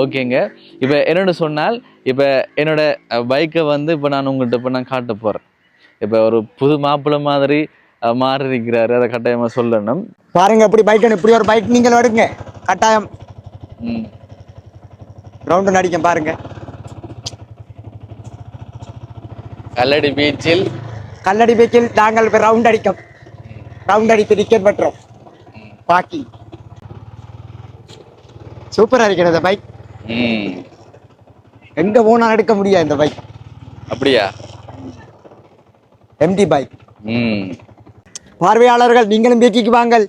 ஓகேங்க. இப்போ என்னோட சொன்னால் இப்போ என்னோட பைக்கை வந்து இப்போ நான் உங்கள்கிட்ட இப்போ நான் காட்ட போகிறேன் இப்போ ஒரு புது மாப்பிள்ளை மாதிரி மாறி இருக்கிறாரு அதை கட்டாயமாக சொல்லணும். பாருங்க இப்படி பைக் இப்படி ஒரு பைக் நீங்கள் எடுங்க கட்டாயம். ம். ரவுண்டு நடிக்க பாருங்க. கல்லடி பீச்சில். கல்லடி பைக்கில் நாங்கள் இப்போ ரவுண்ட் அடிக்கும். ரவுண்ட் அடித்து டிக்கெட் பெற்றோம். பாக்கி. சூப்பரா இருக்கிறது பைக் எங்க போனாலும் எடுக்க முடியாது இந்த பைக் அப்படியா? எம்டி பைக் பார்வையாளர்கள் நீங்களும் பேக்கிக்கு வாங்கள்.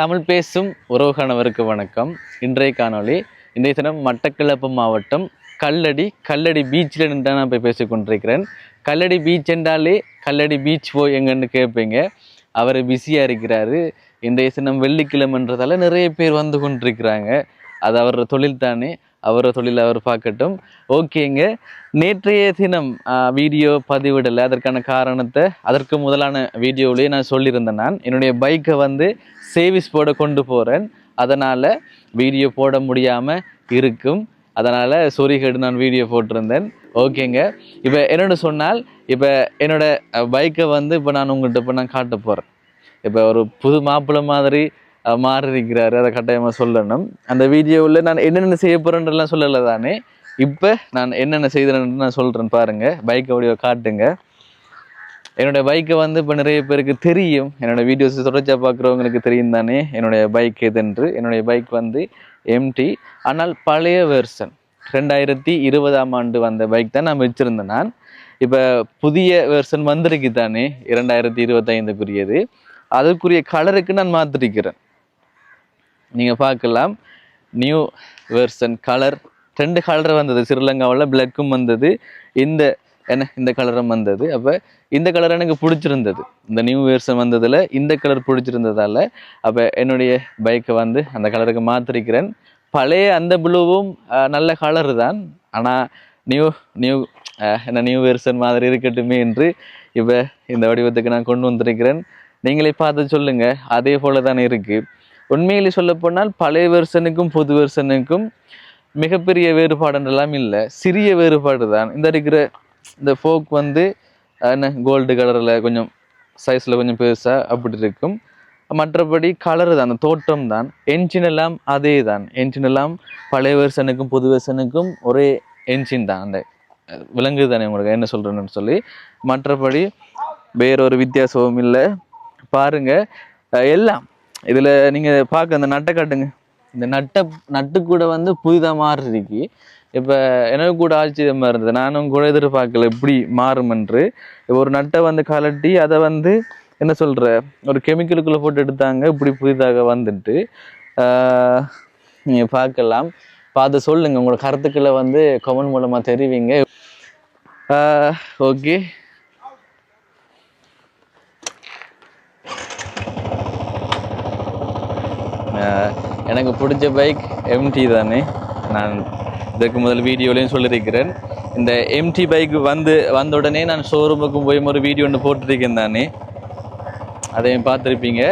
தமிழ் பேசும் உறவுகானவருக்கு வணக்கம். இன்றைய காணொளி இன்றைய தினம் மட்டக்களப்பு மாவட்டம் கல்லடி கல்லடி பீச்சில் நின்று நான் போய் பேசிக் கொண்டிருக்கிறேன். கல்லடி பீச் என்றாலே கல்லடி பீச் போய் எங்கன்னு கேட்பீங்க. அவர் பிஸியாக இருக்கிறாரு. இன்றைய தினம் வெள்ளிக்கிழமைன்றதால நிறைய பேர் வந்து கொண்டிருக்கிறாங்க. அது அவர் தொழில் தானே அவர் தொழில் அவர் பார்க்கட்டும். ஓகேங்க நேற்றைய தினம் வீடியோ பதிவிடலை. அதற்கான காரணத்தை அதற்கு முதலான வீடியோவிலேயே நான் சொல்லியிருந்தேன் நான். என்னுடைய பைக்கை வந்து சேவிஸ் போட கொண்டு போகிறேன் அதனால் வீடியோ போட முடியாமல் இருக்கும். அதனால் சொரிகேடு நான் வீடியோ போட்டிருந்தேன். ஓகேங்க இப்போ என்னோட சொன்னால் இப்போ என்னோட பைக்கை வந்து இப்போ நான் உங்கள்கிட்ட இப்போ நான் காட்ட போகிறேன் இப்போ ஒரு புது மாப்பிள்ளை மாதிரி அஹ், மாறி இருக்கிறாரு அதை கட்டாயமாக சொல்லணும். அந்த வீடியோவில் நான் என்னென்ன செய்ய போகிறேன்றலாம் சொல்லலை தானே. இப்போ நான் என்னென்ன செய்கிறேன்னு நான் சொல்கிறேன் பாருங்கள் பைக் வீடியோ காட்டுங்க. என்னுடைய பைக்கை வந்து இப்போ நிறைய பேருக்கு தெரியும். என்னோட வீடியோஸ் தொடர்ச்சியாக பார்க்குறவங்களுக்கு தெரியும் தானே. என்னுடைய பைக் எதுன்று. என்னுடைய பைக் வந்து எம்டி ஆனால் பழைய வெர்ஷன் ரெண்டாயிரத்தி இருபதாம் ஆண்டு வந்த பைக் தான் நான் வச்சுருந்தேன் நான். இப்போ புதிய வெர்ஷன் வந்திருக்கு தானே. இரண்டாயிரத்தி இருபத்தைந்துக்குரியது. அதற்குரிய கலருக்கு நான் மாற்றிருக்கிறேன் நீங்கள் பார்க்கலாம். நியூ வெர்சன் கலர் ரெண்டு கலர் வந்தது. ஸ்ரீலங்காவில் பிளக்கும் வந்தது. இந்த என்ன இந்த கலரும் வந்தது. அப்போ இந்த கலர் எனக்கு பிடிச்சிருந்தது. இந்த நியூ வெர்ஷன் வந்ததில் இந்த கலர் பிடிச்சிருந்ததால் அப்போ என்னுடைய பைக்கை வந்து அந்த கலருக்கு மாற்றிருக்கிறேன் பழைய அந்த ப்ளூவும் நல்ல கலர் தான். ஆனால் நியூ நியூ என்ன நியூ வேர்சன் மாதிரி இருக்கட்டுமே என்று இப்போ இந்த வடிவத்துக்கு நான் கொண்டு வந்திருக்கிறேன். நீங்களே பார்த்து சொல்லுங்க. அதே போல தானே இருக்கு. உண்மையிலே சொல்ல போனால் பழைய வெர்ஷனுக்கும் புது வெர்ஷனுக்கும் மிகப்பெரிய வேறுபாடுன்றெல்லாம் இல்லை. சிறிய வேறுபாடு தான். இந்த இருக்கிற இந்த ஃபோக் வந்து என்ன கோல்டு கலரில் கொஞ்சம் சைஸில் கொஞ்சம் பெருசாக அப்படி இருக்கும். மற்றபடி கலர் தான் அந்த தோற்றம் தான். என்ஜின் எல்லாம் அதே தான். என்ஜின் எல்லாம் பழைய வெர்ஷனுக்கும் புது வெர்ஷனுக்கும் ஒரே என்ஜின் தான். அந்த விலங்கு தானே உங்களுக்கு? என்ன சொல்கிறேன்னு சொல்லி. மற்றபடி வேறொரு வித்தியாசமும் இல்லை. பாருங்க. எல்லாம். இதில் நீங்கள் பார்க்க அந்த நட்டை காட்டுங்க. இந்த நட்டை நட்டு கூட வந்து புதிதாக மாறி இருக்கு இப்போ எனக்கு கூட ஆச்சரியமாக இருந்தது. நானும் கூட எதிர்பார்க்கல எப்படி மாறுமென்று. இப்போ ஒரு நட்டை வந்து கலட்டி அதை வந்து என்ன சொல்கிற ஒரு கெமிக்கலுக்குள்ளே போட்டு எடுத்தாங்க. இப்படி புதிதாக வந்துட்டு. நீங்கள் பார்க்கலாம். பார்த்து சொல்லுங்கள் உங்களோட கருத்துக்களை வந்து கமெண்ட் மூலமாக தெரிவிங்க. ஓகே எனக்கு பிடிச்ச பைக் எம்டி தானே. நான் இதற்கு முதல் வீடியோலையும் சொல்லியிருக்கிறேன். இந்த எம்டி பைக் வந்து வந்த உடனே நான் ஷோரூமுக்கும் போய் ஒரு வீடியோ ஒன்று போட்டிருக்கேன் தானே. அதையும் பார்த்துருப்பீங்க.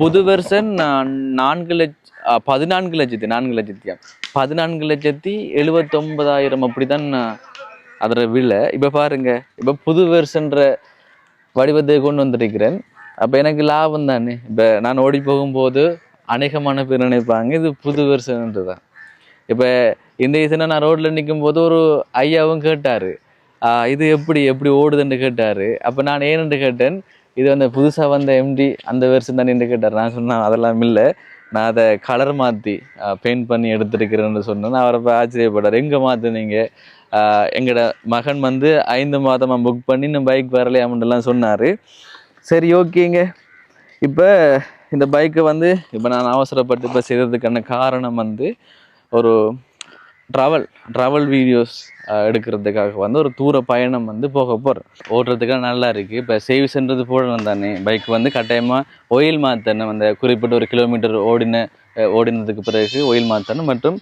புது வெர்ஷன் நான் நான்கு லட்ச பதினான்கு லட்சத்தி நான்கு லட்சத்தியா? பதினான்கு லட்சத்தி எழுபத்தொன்பதாயிரம் அப்படி தான் அதோட விலை. இப்போ பாருங்கள் இப்போ புது வெர்ஷன்ற வடிவத்தை கொண்டு வந்திருக்கிறேன். அப்போ எனக்கு லாபம் தானே. இப்போ நான் ஓடி போகும்போது அநேகமான பேர் நினைப்பாங்க இது புது வெர்ஷன்ன்றது தான் இப்போ இந்த இதுனா நான் ரோட்டில் நிற்கும் போது ஒரு ஐயாவும் கேட்டார் இது எப்படி எப்படி ஓடுதுன்னு கேட்டார். அப்போ நான் ஏன்னு கேட்டேன் இது வந்து புதுசாக வந்த எம்டி அந்த வருஷம் தான் என்று கேட்டார். நான் சொன்னேன் அதெல்லாம் இல்லை. நான் அதை கலர் மாற்றி பெயிண்ட் பண்ணி எடுத்துருக்கிறேன்னு சொன்னேன். அவரை போய் ஆச்சரியப்பட்டார் எங்கே மாற்றுனீங்க எங்களோட மகன் வந்து ஐந்து மாதமாக புக் பண்ணி இன்னும் பைக் வரலையாமன்றலாம் சொன்னார். சரி ஓகேங்க இப்போ இந்த பைக்கை வந்து இப்போ நான் அவசரப்பட்டு இப்போ செய்கிறதுக்கான காரணம் வந்து ஒரு ட்ராவல் ட்ராவல் வீடியோஸ் எடுக்கிறதுக்காக வந்து ஒரு தூர பயணம் வந்து போக போகிறேன் ஓட்டுறதுக்காக நல்லா இருக்குது இப்போ சேவிஸ்ன்றது போடணும் தானே. பைக் வந்து கட்டாயமாக ஒயில் மாற்றணும் அந்த குறிப்பிட்ட ஒரு கிலோமீட்டர் ஓடின ஓடினதுக்கு பிறகு ஒயில் மாற்றணும் மற்றும்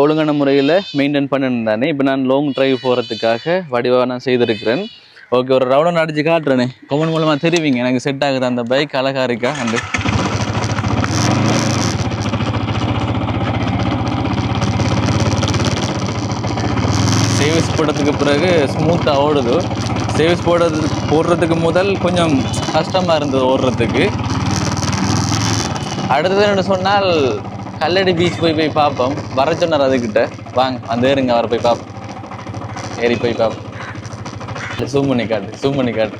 ஒழுங்கான முறையில் மெயின்டைன் பண்ணணும் தானே. இப்போ நான் லாங் டிரைவ் போகிறதுக்காக வடிவாக நான் செய்திருக்கிறேன். ஓகே ஒரு ரவுண்ட் அடிச்சு காட்டுறேனே. கொமன் மூலமாக தெரிவிங்க. எனக்கு செட் ஆகுது அந்த பைக் அழகாக இருக்கா? அந்த போட்டதுக்கு பிறகு ஸ்மூத்தாக ஓடுது. சேவ்ஸ் போடுறது போடுறதுக்கு முதல் கொஞ்சம் கஷ்டமாக இருந்தது ஓடுறதுக்கு. அடுத்தது என்ன சொன்னால் கல்லடி பீச் போய் போய் பார்ப்போம். வர சொன்னார் அதுக்கிட்ட வாங்க அந்த ஏறுங்க வர போய் பார்ப்போம். ஏறி போய் பார்ப்போம். ஜூம் பண்ணி காட்டு ஜூம் பண்ணி காட்டு.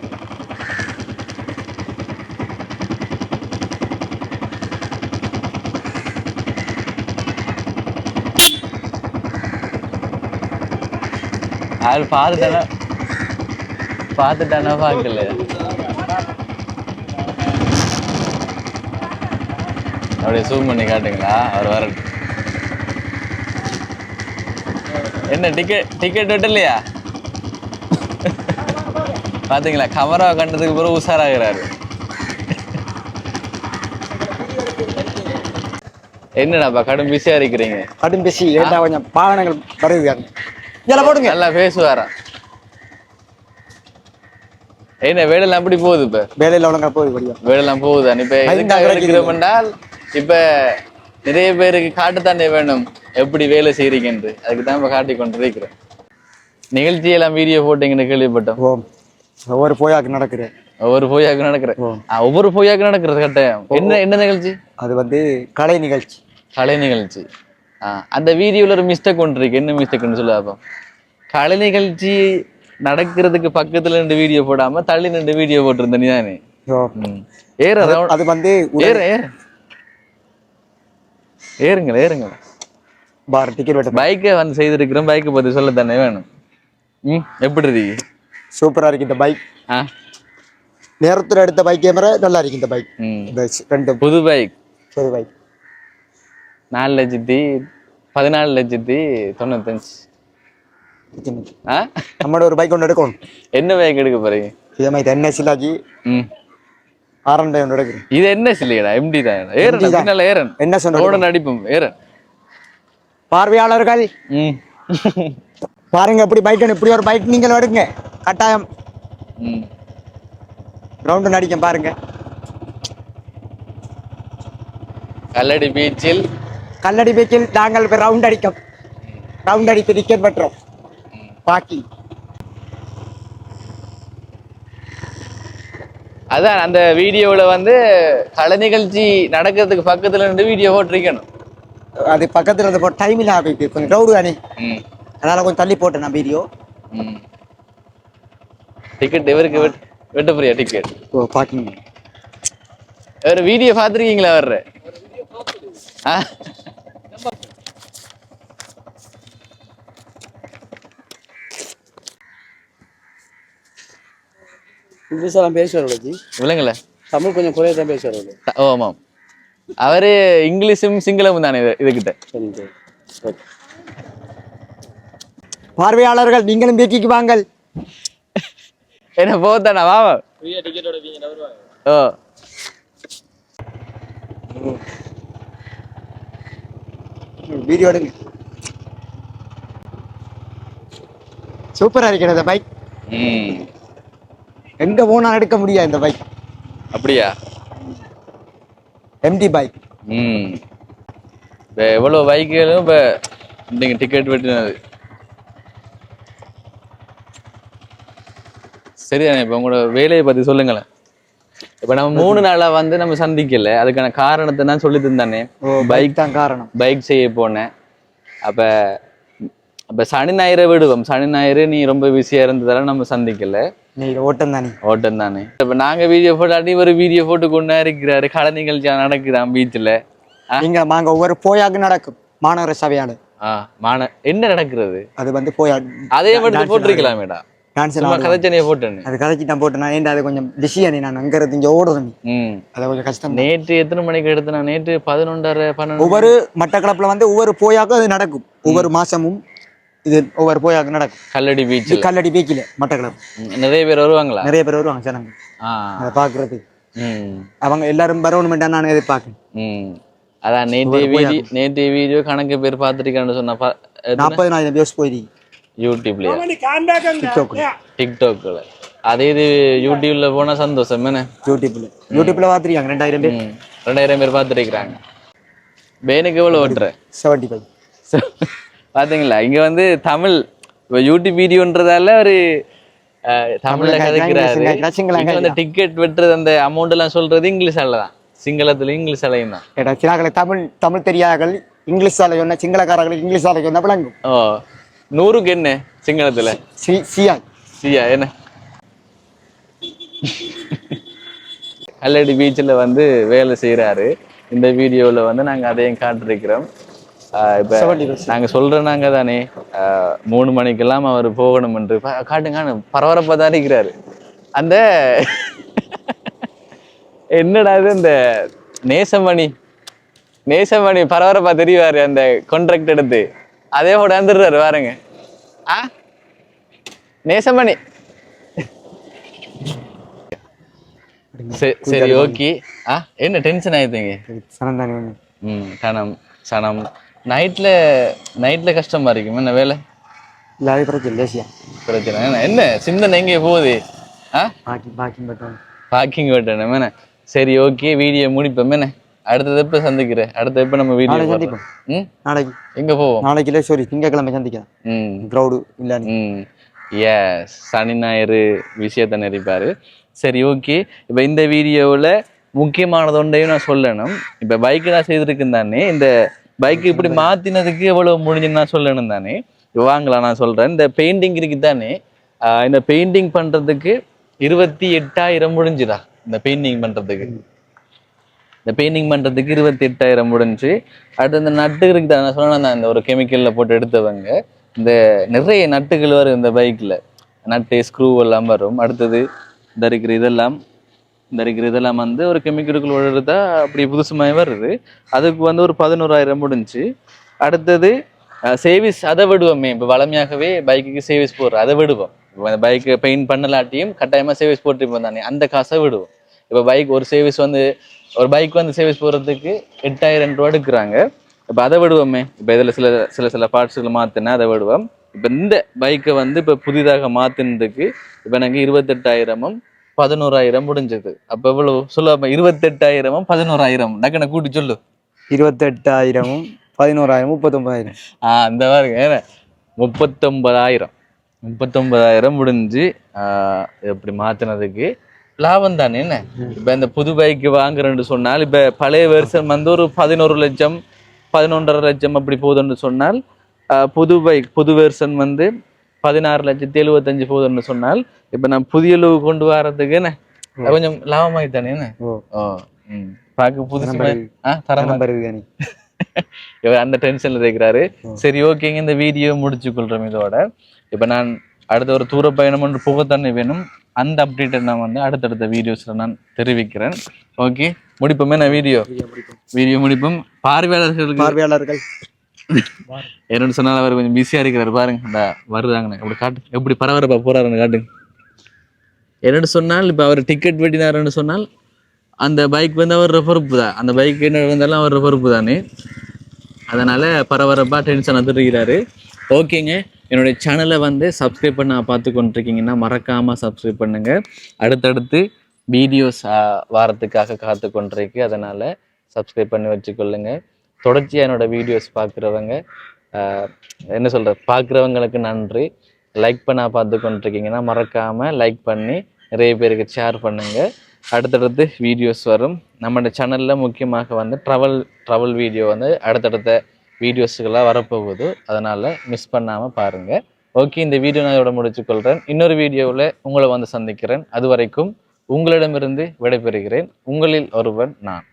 அவர் பார்த்துட்டானா பார்த்துட்டானா பார்க்கல அப்படியே ஜூம் பண்ணி காட்டுங்களா? அவர் வர என்ன டிக்கெட் டிக்கெட் விட்டலையா? பார்த்தீங்களா கமரா கண்டதுக்கு பிறகு உஷாராகிறாரு. என்னடாப்பா கடும் பிஸியா இருக்கிறீங்க? கடும் பிஸி. ஏன்னா கொஞ்சம் வாகனங்கள் வருது இதெல்லாம் போடுங்க. நல்லா பேசுவாரா என்ன வேலையெல்லாம் எப்படி போகுது இப்ப? வேலையில் ஒழுங்கா போகுது படியா வேலையெல்லாம் போகுதா? இப்ப எதுக்காக எடுக்கிறோம் என்றால் இப்ப நிறைய பேருக்கு காட்டுத்தானே வேணும் எப்படி வேலை செய்றீங்கன்று. அதுக்கு தான் இப்ப காட்டி கொண்டு இருக்கிறேன் நிகழ்ச்சி எல்லாம் வீடியோ போட்டீங்கன்னு கேள்விப்பட்டோம் ஒவ்வொரு போயாக்கு நடக்குது. ஒவ்வொரு போயாக்கு நடக்கிற ஆ, ஒவ்வொரு போயாக்கு நடக்கிறது கட்டாயம். என்ன என்ன நிகழ்ச்சி? அது வந்து கலை நிகழ்ச்சி. கலை நிகழ்ச்சி. அந்த வீடியோல ஒரு மிஸ்டேக் ஒன்று இருக்கு. என்ன மிஸ்டேக்னு சொல்ல பார்ப்போம் கலை நிகழ்ச்சி நடக்கிறதுக்கு பக்கத்துல ரெண்டு வீடியோ போடாம தள்ளி ரெண்டு வீடியோ போட்டிருந்த நீ தானே. ஏற அது வந்து ஏற ஏற. ஏறுங்கள் ஏறுங்கள். பார் டிக்கெட் வெட்ட பைக்கை வந்து செய்திருக்கிறோம். பைக்கை பத்தி சொல்ல தானே வேணும். ம் எப்படி இருக்கு? சூப்பரா இருக்கு இந்த பைக் ஆ. நேரத்துல எடுத்த பைக் கேமரா நல்லா இருக்கு இந்த பைக் இந்த ரெண்டு புது பைக் புது பைக் நாலு லட்சத்தி பதினாலு லட்சத்தி தொண்ணூத்தஞ்சு. ஆ? நம்மளோட ஒரு பைக் ஒன்று எடுக்கணும். என்ன பைக் எடுக்க போறீங்க? இதே மாதிரி தென்னை சிலாக்கி ம். ஆரண்டை ஒன்று எடுக்கிறேன் இது என்ன சில்லையடா எம்டி தான். ஏறன் பின்னால என்ன சொன்ன ரோட நடிப்போம் ஏறன் பார்வையாளர்கள் ம். பாருங்க எப்படி பைக் இப்படி ஒரு பைக் நீங்கள் எடுங்க. கட்டாயம். ம். ரவுண்டு நடிக்க பாருங்க. கல்லடி பீச்சில் கல்லடி பைக்கில் நாங்கள் ரவுண்ட் அடிக்கும். ரவுண்ட் அடித்து டிக்கெட் பெற்றோம் பாக்கி. அதான் அந்த வீடியோவில் வந்து கலை நிகழ்ச்சி நடக்கிறதுக்கு பக்கத்துல இருந்து வீடியோ போட்டிருக்கணும். அது பக்கத்துல இருந்து போ டைம் இல்லை போயிட்டு கொஞ்சம் க்ரௌடு தானே? அதனால கொஞ்சம் தள்ளி போட்டேன் நான் வீடியோ டிக்கெட் இவருக்கு வெட் வெட்ட போறியா டிக்கெட் ஓ பாக்கிங் வேற வீடியோ பார்த்துருக்கீங்களா வர்ற ஆ? இங்கிலீஷ் எல்லாம் பேசுவார் ஜி. விலங்குல தமிழ் கொஞ்சம் குறைய தான் பேசுவார் ஓ ஆமாம். அவரு இங்கிலீஷும் சிங்களமும் தானே இது இதுகிட்ட. சரி சரி. ஓகே பார்வையாளர்கள் நீங்களும் பேக்கிக்கு வாங்கள். என்ன போத்தானா வாமா ஓ. வீடியோ எடுங்க. சூப்பரா இருக்கிற இந்த பைக் ம். எங்க போனாலும் எடுக்க முடியாது இந்த பைக் அப்படியா? எம்டி பைக் ம். இப்போ எவ்வளோ பைக்குகளும் இப்போ நீங்கள் டிக்கெட் வெட்டினது. சரிதானே இப்போ உங்களோட வேலையை பற்றி சொல்லுங்களேன். இப்போ நம்ம மூணு நாளாக வந்து நம்ம சந்திக்கல. அதுக்கான காரணத்தை நான் சொல்லி தந்தானே பைக் தான் காரணம். பைக் செய்ய போனேன். அப்போ அப்போ சனி ஞாயிறை விடுவோம். சனி ஞாயிறு நீ ரொம்ப பிஸியாக இருந்ததால நம்ம சந்திக்கல. ஓட்டம் தானே? ஓட்டம் தானே. இப்போ நாங்கள் வீடியோ போட்டாட்டி ஒரு வீடியோ போட்டு கொண்டு இருக்கிறாரு கலை நிகழ்ச்சியா நடக்குதான் பீச்சில் நீங்க நாங்க ஒவ்வொரு போயாக நடக்கும். மாநகர சபையாடு ஆ மான என்ன நடக்கிறது? அது வந்து போயா அதே மட்டும் போட்டிருக்கலாமேடா. டான்ஸ் சும்மா கதைச்சனையை போட்டேன்னு. அது கதைக்கு நான் போட்டேன் நான் ஏன்டா அது கொஞ்சம் பிஸியா நீ நான் அங்க இருந்து இங்க ஓடுறேன். அது கொஞ்சம் கஷ்டம் நேற்று எத்தனை மணிக்கு எடுத்தேன்? நேற்று பதினொன்றரை பன்னெண்டு ஒவ்வொரு மட்டக்களப்புல வந்து ஒவ்வொரு போயாக்கும் அது நடக்கும். ஒவ்வொரு மாசமும் இது ஒவ்வொரு போயாக்கும் நடக்கும். கல்லடி பீச்சில் கல்லடி பீக்கில மட்டக்களப்பு நிறைய பேர் வருவாங்களா? நிறைய பேர் வருவாங்க ஜனங்க. ஆ. அதை பாக்குறது ம். அவங்க எல்லாரும் வரணுமெண்டா நான் எதிர்பார்க்கேன் ம். அதான் நேற்றைய வீடியோ நேற்றைய வீடியோ கணக்கு பேர் பார்த்துருக்கேன்னு சொன்ன? நாற்பதினாயிரம் வியூஸ் போயிருக்கு யூடியூப்லயா டிக்டாக்ல டிக்டாக்ல அதே இது யூடியூப்ல போனா சந்தோஷம் என்ன யூடியூப்ல யூடியூப்ல பார்த்துருக்காங்க ரெண்டாயிரம் பேர். ரெண்டாயிரம் பேர் பார்த்துருக்குறாங்க. பேனுக்கு எவ்வளோ ஓட்டுற? செவன்டி ஃபைவ் பாத்தீங்களா? இங்க வந்து தமிழ் இப்போ யூடியூப் வீடியோன்றதால ஒரு தமிழ்ல கதைக்கிறாரு. இங்கிலீஷ் இங்க வந்து டிக்கெட் வெட்டுறது அந்த அமௌண்ட் எல்லாம் சொல்றது இங்கிலீஷால தான். சிங்களத்துல இங்கிலீஷ் அலையும் தான். ஏடா சிலாக்களை தமிழ் தமிழ் தெரியாதவர்கள் இங்கிலீஷால சொன்ன சிங்களக்காரர்கள் இங்கிலீஷால சொன்ன விளங்கும். ஓ நூறுக்கு என்ன சிங்களத்துல? சி சியாய் சியா என்ன? கல்லடி பீச்சில் வந்து வேலை செய்கிறாரு இந்த வீடியோவில் வந்து நாங்கள் அதையும் காட்டிருக்கிறோம். இப்போ நாங்கள் சொல்கிறோம் நாங்கள் தானே மூணு மணிக்கெல்லாம் அவர் போகணும் என்று காட்டுங்க பரபரப்பாக தான் இருக்கிறாரு. அந்த என்னடா இது இந்த நேசமணி நேசமணி பரபரப்பா தெரிவாரு அந்த கான்ட்ராக்ட் எடுத்து. அதே கூட வந்துடுறாரு பாருங்க. ஆ? நேசமணி. சரி ஓகே. ஆ என்ன டென்ஷன் ஆயிடுங்க சனம் தானே ம் சனம் சனம். நைட்ல நைட்ல கஷ்டமா இருக்கும். என்ன வேலை? இல்லாத பிரச்சனை லேசியா பிரச்சனை என்ன? என்ன? சிந்தனை எங்கே போகுது? ஆ? பாக்கி பாக்கி மட்டும் பார்க்கிங் வெட்டணும் என்ன? சரி ஓகே வீடியோ முடிப்போம். என்ன? அடுத்தது எப்போ சந்திக்கிறேன் அடுத்த எப்போ நம்ம வீடியோ போடுறோம் ம்? நாளைக்கு. எங்க போவோம்? நாளைக்கு இல்லை சாரி திங்கக்கிழமை சந்திக்கலாம். ம். க்ரௌடு இல்லைன்னு ம். எஸ் சனி ஞாயிறு விஷயத்தை நெறிப்பாரு சரி ஓகே. இப்போ இந்த வீடியோவில் முக்கியமானது ஒன்றையும் நான் சொல்லணும். இப்போ பைக்கு நான் செய்திருக்கேன் தானே இந்த பைக் இப்படி மாற்றினதுக்கு எவ்வளோ முடிஞ்சுன்னு நான் சொல்லணும் தானே? வாங்கலாம் நான் சொல்கிறேன் இந்த பெயிண்டிங் இருக்கு தானே? இந்த பெயிண்டிங் பண்ணுறதுக்கு இருபத்தி எட்டாயிரம் முடிஞ்சுதா? இந்த பெயிண்டிங் பண்ணுறதுக்கு இந்த பெயிண்டிங் பண்ணுறதுக்கு இருபத்தி எட்டாயிரம் முடிஞ்சு அடுத்து இந்த நட்டு இருக்குது நான் சொன்னேன் இந்த ஒரு கெமிக்கலில் போட்டு எடுத்தவங்க. இந்த நிறைய நட்டுகள் வரும் இந்த பைக்கில் நட்டு ஸ்க்ரூ எல்லாம் வரும். அடுத்தது இந்த இருக்கிற இதெல்லாம் இந்த இருக்கிற இதெல்லாம் வந்து ஒரு கெமிக்கலுக்குள் விழுறதா அப்படி புதுசுமாய் வருது. அதுக்கு வந்து ஒரு பதினோராயிரம் முடிஞ்சு. அடுத்தது சேவிஸ் அதை விடுவோமே. இப்போ வளமையாகவே பைக்குக்கு சேவிஸ் போடுறோம் அதை விடுவோம். இப்போ அந்த பைக்கு பெயிண்ட் பண்ணலாட்டியும் கட்டாயமாக சேவிஸ் போட்டுருப்போம் தானே. அந்த காசை விடுவோம். இப்போ பைக் ஒரு சேவிஸ் வந்து ஒரு பைக் வந்து சேவிஸ் போடுறதுக்கு எட்டாயிரம் ரூபா எடுக்கிறாங்க. இப்போ அதை விடுவோமே. இப்போ இதில் சில சில சில பார்ட்ஸுகளை மாற்றினா அதை விடுவோம். இப்போ இந்த பைக்கை வந்து இப்போ புதிதாக மாற்றினதுக்கு இப்போ எனக்கு இருபத்தெட்டாயிரமும் பதினோராயிரம் முடிஞ்சது. அப்போ எவ்வளவு? சொல்லு இருபத்தெட்டாயிரமும் பதினோராயிரம் டக்குன கூட்டி சொல்லு. இருபத்தெட்டாயிரமும் பதினோராயிரம் முப்பத்தொன்பதாயிரம். ஆ அந்த பாருங்க முப்பத்தொன்பதாயிரம். முப்பத்தொன்பதாயிரம் முடிஞ்சு இப்படி மாத்தினதுக்கு லாபம் தானே என்ன? இப்போ இந்த புது பைக் வாங்குறேன்னு சொன்னால் இப்போ பழைய வெர்ஷன் வந்து ஒரு பதினோரு லட்சம் பதினொன்றரை லட்சம் அப்படி போகுதுன்னு சொன்னால் புது பைக் புது வெர்ஷன் வந்து பதினாறு லட்சத்தி எழுபத்தஞ்சு போகுதுன்னு சொன்னால் இப்போ நான் புதிய லூ கொண்டு வரதுக்கு என்ன? கொஞ்சம் லாபமாகி தானே என்ன? பார்க்க புதுசு தரமா இவர் அந்த டென்ஷன்ல இருக்கிறாரு. சரி ஓகேங்க இந்த வீடியோ முடிச்சு கொள்றோம் இதோட. இப்ப நான் அடுத்த ஒரு தூர பயணம் ஒன்று போகத்தானே வேணும். அந்த அப்டேட்டை நான் வந்து அடுத்தடுத்த வீடியோஸ்ல நான் தெரிவிக்கிறேன். ஓகே முடிப்போமே. நான் வீடியோ வீடியோ முடிப்போம். பார்வையாளர்களுக்கு பார்வையாளர்கள். என்னன்னு சொன்னால் அவர் கொஞ்சம் பிஸியாக இருக்கிறார். பாருங்க இந்த வருதாங்கண்ணே அப்படி காட்டு. எப்படி பரபரப்பா போறாருன்னு காட்டுங்க என்னோட சொன்னால் இப்போ அவர் டிக்கெட் வெட்டினாருன்னு சொன்னால் அந்த பைக் வந்து அவர் பொறுப்பு தான். அந்த பைக் என்ன இருந்தாலும் அவர் பொறுப்பு தானே. அதனால் பரபரப்பாக டென்ஷன் வந்துருக்கிறாரு ஓகேங்க. என்னுடைய சேனலை வந்து சப்ஸ்கிரைப் பண்ண பார்த்து கொண்டிருக்கீங்கன்னா மறக்காமல் சப்ஸ்கிரைப் பண்ணுங்கள் அடுத்தடுத்து வீடியோஸ் வாரத்துக்காக காத்து கொண்டிருக்கு. அதனால் சப்ஸ்கிரைப் பண்ணி வச்சுக்கொள்ளுங்கள் தொடர்ச்சியாக என்னோடய வீடியோஸ் பார்க்குறவங்க என்ன சொல்கிற பார்க்குறவங்களுக்கு நன்றி. லைக் பண்ண பார்த்து கொண்டிருக்கீங்கன்னா மறக்காமல் லைக் பண்ணி நிறைய பேருக்கு ஷேர் பண்ணுங்கள் அடுத்தடுத்து வீடியோஸ் வரும். நம்மளோட சேனலில் முக்கியமாக வந்து ட்ராவல் ட்ராவல் வீடியோ வந்து அடுத்தடுத்த வீடியோஸுக்கெல்லாம் வரப்போகுது. அதனால் மிஸ் பண்ணாமல் பாருங்கள் ஓகே இந்த வீடியோ நான் இதோட முடிச்சுக்கொள்கிறேன் இன்னொரு வீடியோவில் உங்களை வந்து சந்திக்கிறேன். அது வரைக்கும் உங்களிடமிருந்து விடைபெறுகிறேன். உங்களில் ஒருவன் நான்.